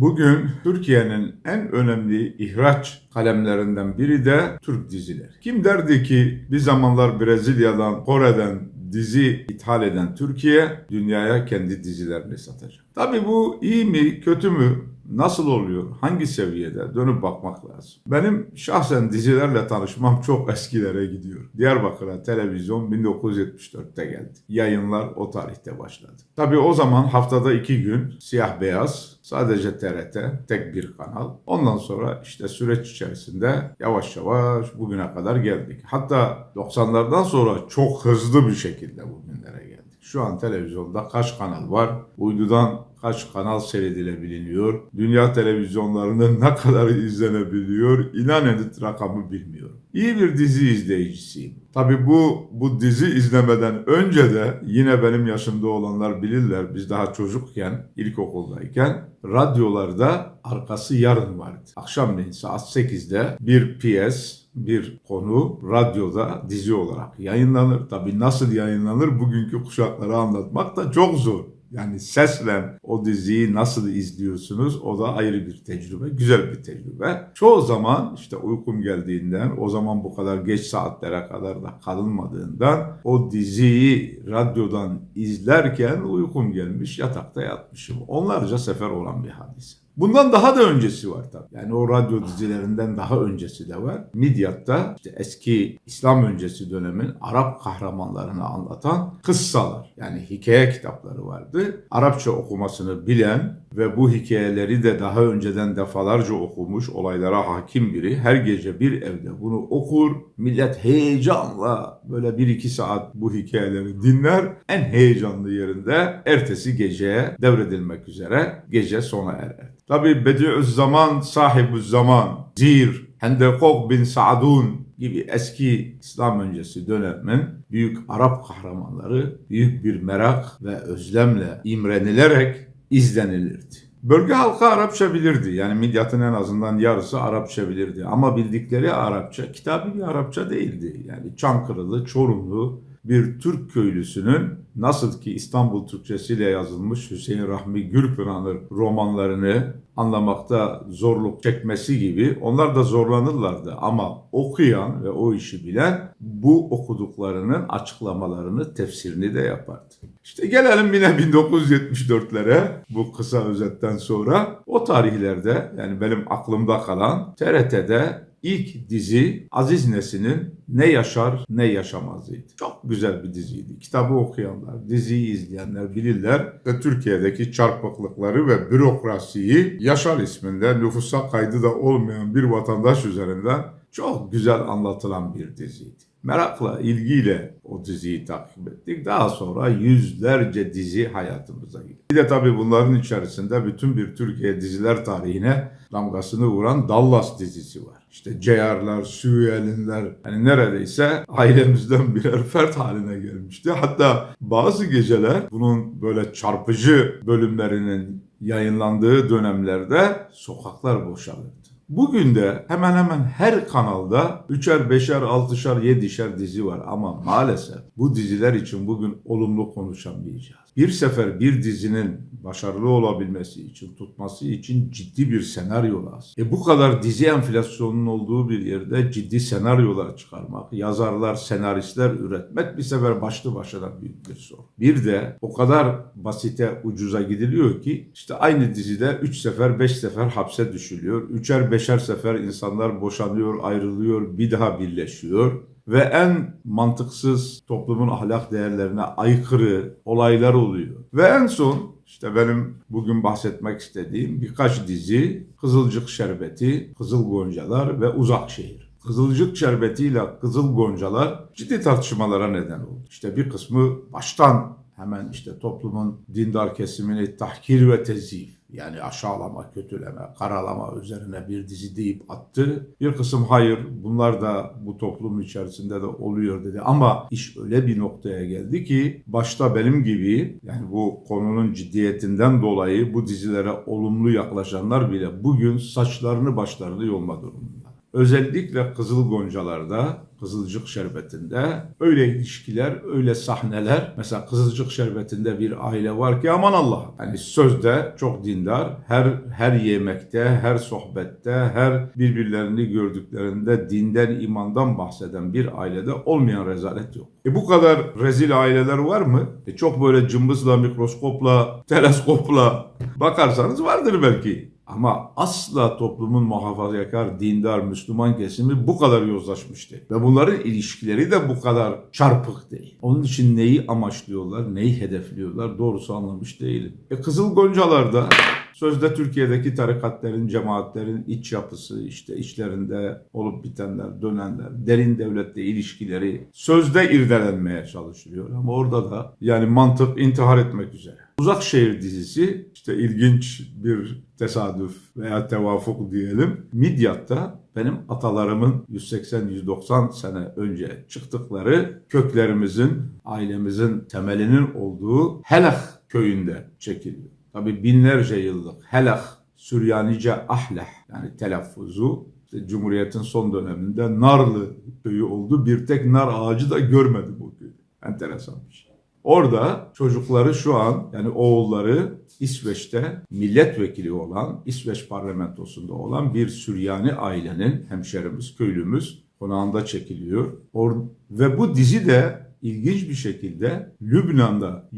Bugün Türkiye'nin en önemli ihraç kalemlerinden biri de Türk dizileri. Kim derdi ki bir zamanlar Brezilya'dan, Kore'den dizi ithal eden Türkiye dünyaya kendi dizilerini satacak. Tabii bu iyi mi, kötü mü? Nasıl oluyor? Hangi seviyede? Dönüp bakmak lazım. Benim şahsen dizilerle tanışmam çok eskilere gidiyor. Diyarbakır'a televizyon 1974'te geldi. Yayınlar o tarihte başladı. Tabii o zaman haftada iki gün siyah beyaz sadece TRT tek bir kanal. Ondan sonra işte süreç içerisinde yavaş yavaş bugüne kadar geldik. Hatta 90'lardan sonra çok hızlı bir şekilde bugünlere geldik. Şu an televizyonda kaç kanal var? Uydudan kaç kanal seyredilebiliyor? Dünya televizyonlarında ne kadar izlenebiliyor? İnanın rakamı bilmiyorum. İyi bir dizi izleyicisiyim. Tabi bu bu dizi izlemeden önce de yine benim yaşımda olanlar bilirler. Biz daha çocukken, ilkokuldayken radyolarda arkası yarın vardı. Akşamleyin saat 8'de bir piyes, bir konu radyoda dizi olarak yayınlanır. Tabi nasıl yayınlanır bugünkü kuşaklara anlatmak da çok zor. Yani sesle o diziyi nasıl izliyorsunuz o da ayrı bir tecrübe, güzel bir tecrübe. Çoğu zaman işte uykum geldiğinden, o zaman bu kadar geç saatlere kadar da kalınmadığından o diziyi radyodan izlerken uykum gelmiş, yatakta yatmışım. Onlarca sefer olan bir hadise. Bundan daha da öncesi var tabii. Yani o radyo dizilerinden daha öncesi de var. Midyat'ta işte eski İslam öncesi dönemin Arap kahramanlarını anlatan kıssalar yani hikaye kitapları vardı. Arapça okumasını bilen ve bu hikayeleri de daha önceden defalarca okumuş, olaylara hakim biri her gece bir evde bunu okur. Millet heyecanla böyle bir iki saat bu hikayeleri dinler. En heyecanlı yerinde ertesi geceye devredilmek üzere gece sona erer. Tabi Bediüzzaman sahibi zaman, Zir, Hendekok bin Sa'dun gibi eski İslam öncesi dönemin büyük Arap kahramanları büyük bir merak ve özlemle imrenilerek izlenilirdi. Bölge halkı Arapça bilirdi. Yani Midyat'ın en azından yarısı Arapça bilirdi. Ama bildikleri Arapça, kitabı bir Arapça değildi. Yani Çankırılı, Çorumlu bir Türk köylüsünün nasıl ki İstanbul Türkçesiyle yazılmış Hüseyin Rahmi Gürpınar'ın romanlarını anlamakta zorluk çekmesi gibi onlar da zorlanırlardı ama okuyan ve o işi bilen bu okuduklarının açıklamalarını, tefsirini de yapardı. İşte gelelim yine 1974'lere bu kısa özetten sonra. O tarihlerde yani benim aklımda kalan TRT'de ilk dizi Aziz Nesin'in Ne Yaşar Ne Yaşamaz'ıydı. Çok güzel bir diziydi. Kitabı okuyanlar, diziyi izleyenler bilirler ve Türkiye'deki çarpıklıkları ve bürokrasiyi Yaşar isminde nüfusa kaydı da olmayan bir vatandaş üzerinden çok güzel anlatılan bir diziydi. Merakla, ilgiyle o diziyi takip ettik. Daha sonra yüzlerce dizi hayatımıza girdi. Bir de tabii bunların içerisinde bütün bir Türkiye diziler tarihine damgasını vuran Dallas dizisi var. İşte Ceyarlar, Süveyeliler, hani neredeyse ailemizden birer fert haline gelmişti. Hatta bazı geceler bunun böyle çarpıcı bölümlerinin yayınlandığı dönemlerde sokaklar boşalırdı. Bugün de hemen hemen her kanalda üçer, beşer, altışar, yedişer dizi var ama maalesef bu diziler için bugün olumlu konuşamayacağız. Bir sefer bir dizinin başarılı olabilmesi için, tutması için ciddi bir senaryo lazım. E bu kadar dizi enflasyonunun olduğu bir yerde ciddi senaryolar çıkarmak, yazarlar, senaristler üretmek bir sefer başlı başına büyük bir sorun. Bir de o kadar basite, ucuza gidiliyor ki işte aynı dizide 3 sefer, 5 sefer hapse düşülüyor. Üçer, beşer sefer insanlar boşanıyor, ayrılıyor, bir daha birleşiyor ve en mantıksız toplumun ahlak değerlerine aykırı olaylar oluyor. Ve en son işte benim bugün bahsetmek istediğim birkaç dizi Kızılcık Şerbeti, Kızıl Goncalar ve Uzak Şehir. Kızılcık şerbetiyle Kızıl Goncalar ciddi tartışmalara neden oldu. İşte bir kısmı baştan hemen işte toplumun dindar kesimini tahkir ve tezif yani aşağılama, kötüleme, karalama üzerine bir dizi deyip attı. Bir kısım hayır bunlar da bu toplum içerisinde de oluyor dedi. Ama iş öyle bir noktaya geldi ki başta benim gibi yani bu konunun ciddiyetinden dolayı bu dizilere olumlu yaklaşanlar bile bugün saçlarını başlarını yolma durumunda. Özellikle Kızıl Goncalar'da, Kızılcık Şerbeti'nde öyle ilişkiler, öyle sahneler. Mesela Kızılcık Şerbeti'nde bir aile var ki aman Allah. Hani sözde çok dindar, her her yemekte, her sohbette, her birbirlerini gördüklerinde dinden, imandan bahseden bir ailede olmayan rezalet yok. E bu kadar rezil aileler var mı? E çok böyle cımbızla, mikroskopla, teleskopla bakarsanız vardır belki. Ama asla toplumun muhafazakar, dindar, Müslüman kesimi bu kadar yozlaşmış. Ve bunların ilişkileri de bu kadar çarpık değil. Onun için neyi amaçlıyorlar, neyi hedefliyorlar doğrusu anlamış değilim. E Kızıl Goncalar'da Sözde Türkiye'deki tarikatların, cemaatlerin iç yapısı, işte içlerinde olup bitenler, dönenler, derin devletle ilişkileri sözde irdelenmeye çalışılıyor. Ama orada da yani mantık intihar etmek üzere. Uzak Şehir dizisi işte ilginç bir tesadüf veya tevafuk diyelim. Midyat'ta benim atalarımın 180-190 sene önce çıktıkları köklerimizin, ailemizin temelinin olduğu Helah köyünde çekiliyor. Tabi binlerce yıllık Helah, Süryanice Ahlah yani telaffuzu işte Cumhuriyet'in son döneminde Narlı köyü oldu. Bir tek nar ağacı da görmedim bu köyde. Enteresan bir şey. Orada çocukları şu an yani oğulları İsveç'te milletvekili olan, İsveç parlamentosunda olan bir Süryani ailenin hemşerimiz, köylümüz konağında çekiliyor. Or ve bu dizi de ilginç bir şekilde Lübnan'da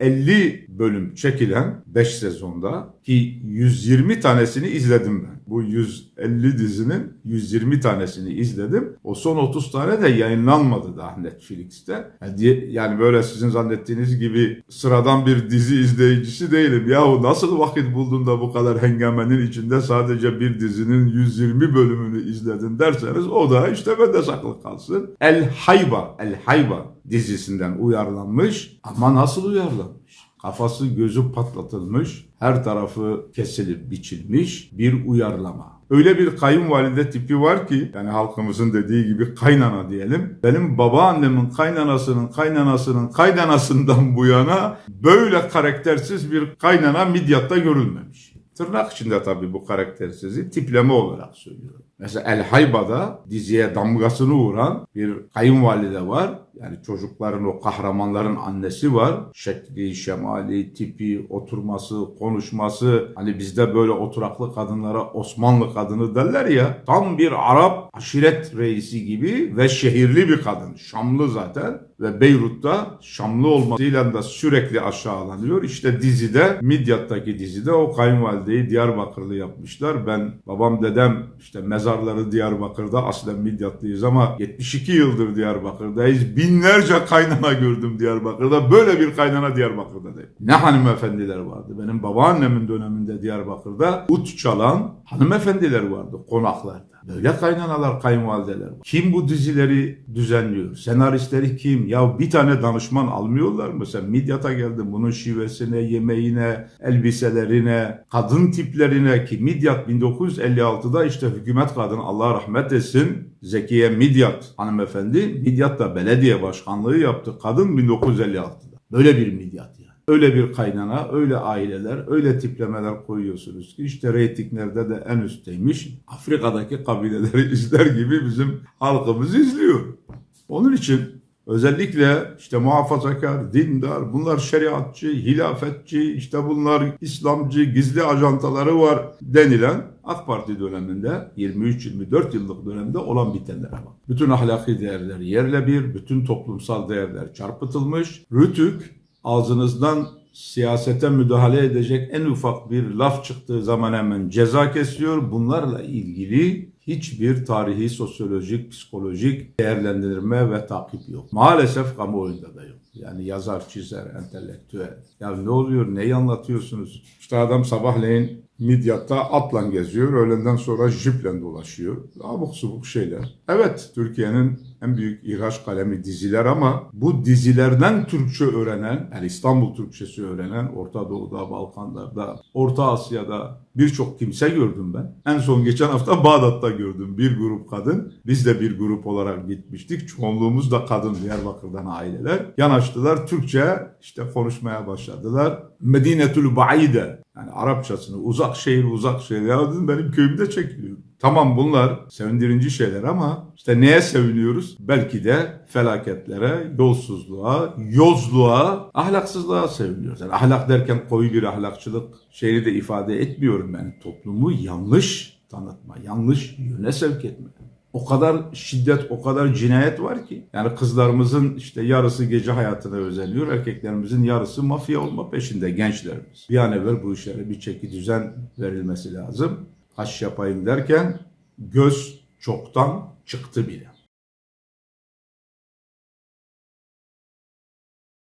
150 bölüm çekilen 5 sezonda ki 120 tanesini izledim ben. Bu 150 dizinin 120 tanesini izledim. O son 30 tane de yayınlanmadı daha Netflix'te. Yani böyle sizin zannettiğiniz gibi sıradan bir dizi izleyicisi değilim. Yahu nasıl vakit buldun da bu kadar hengamenin içinde sadece bir dizinin 120 bölümünü izledin derseniz o da işte bende saklı kalsın. El Hayba, El Hayba dizisinden uyarlanmış ama nasıl uyarlanmış? Kafası gözü patlatılmış, her tarafı kesilip biçilmiş bir uyarlama. Öyle bir kayınvalide tipi var ki yani halkımızın dediği gibi kaynana diyelim. Benim babaannemin kaynanasının kaynanasının kaynanasından bu yana böyle karaktersiz bir kaynana Midyat'ta görülmemiş. Tırnak içinde tabii bu karaktersizi tipleme olarak söylüyorum. Mesela El Hayba'da diziye damgasını vuran bir kayınvalide var. Yani çocukların o kahramanların annesi var. Şekli, şemali, tipi, oturması, konuşması. Hani bizde böyle oturaklı kadınlara Osmanlı kadını derler ya. Tam bir Arap aşiret reisi gibi ve şehirli bir kadın. Şamlı zaten ve Beyrut'ta Şamlı olmasıyla da sürekli aşağılanıyor. İşte dizide, Midyat'taki dizide o kayınvalideyi Diyarbakırlı yapmışlar. Ben babam dedem işte mezarları Diyarbakır'da aslen Midyatlıyız ama 72 yıldır Diyarbakır'dayız. Binlerce kaynana gördüm Diyarbakır'da. Böyle bir kaynana Diyarbakır'da değil. Ne hanımefendiler vardı. Benim babaannemin döneminde Diyarbakır'da ut çalan hanımefendiler vardı konaklarda. Böyle kaynanalar, kayınvalideler var. Kim bu dizileri düzenliyor? Senaristleri kim? Ya bir tane danışman almıyorlar mı? Mesela Midyat'a geldim bunun şivesine, yemeğine, elbiselerine, kadın tiplerine ki Midyat 1956'da işte hükümet kadını Allah rahmet etsin Zekiye Midyat hanımefendi Midyat'ta belediye başkanlığı yaptı. Kadın 1956'da. Böyle bir Midyat. Öyle bir kaynana, öyle aileler, öyle tiplemeler koyuyorsunuz ki işte reytinglerde de en üstteymiş. Afrika'daki kabileleri izler gibi bizim halkımız izliyor. Onun için özellikle işte muhafazakar, dindar, bunlar şeriatçı, hilafetçi, işte bunlar İslamcı, gizli ajantaları var denilen AK Parti döneminde 23-24 yıllık dönemde olan bitenlere bak. Bütün ahlaki değerler yerle bir, bütün toplumsal değerler çarpıtılmış. Rütük ağzınızdan siyasete müdahale edecek en ufak bir laf çıktığı zaman hemen ceza kesiyor. Bunlarla ilgili hiçbir tarihi, sosyolojik, psikolojik değerlendirme ve takip yok. Maalesef kamuoyunda da yok. Yani yazar, çizer, entelektüel. Ya ne oluyor, neyi anlatıyorsunuz? İşte adam sabahleyin Midyat'ta atla geziyor, öğlenden sonra jiple dolaşıyor. Abuk subuk şeyler. Evet, Türkiye'nin en büyük ihraç kalemi diziler ama bu dizilerden Türkçe öğrenen, yani İstanbul Türkçesi öğrenen Orta Doğu'da, Balkanlar'da, Orta Asya'da birçok kimse gördüm ben. En son geçen hafta Bağdat'ta gördüm bir grup kadın. Biz de bir grup olarak gitmiştik. Çoğunluğumuz da kadın Diyarbakır'dan aileler. Yanaştılar Türkçe işte konuşmaya başladılar. Medinetül Baide yani Arapçasını uzak şehir uzak şehir ya dedim benim köyümde çekiliyor. Tamam bunlar sevindirici şeyler ama işte neye seviniyoruz? Belki de felaketlere, yolsuzluğa, yozluğa, ahlaksızlığa seviniyoruz. Yani ahlak derken koyu bir ahlakçılık şeyini de ifade etmiyorum ben. Toplumu yanlış tanıtma, yanlış yöne sevk etme. O kadar şiddet, o kadar cinayet var ki. Yani kızlarımızın işte yarısı gece hayatına özeniyor, erkeklerimizin yarısı mafya olma peşinde gençlerimiz. Bir an evvel bu işlere bir çeki düzen verilmesi lazım. Haş yapayım derken göz çoktan çıktı bile.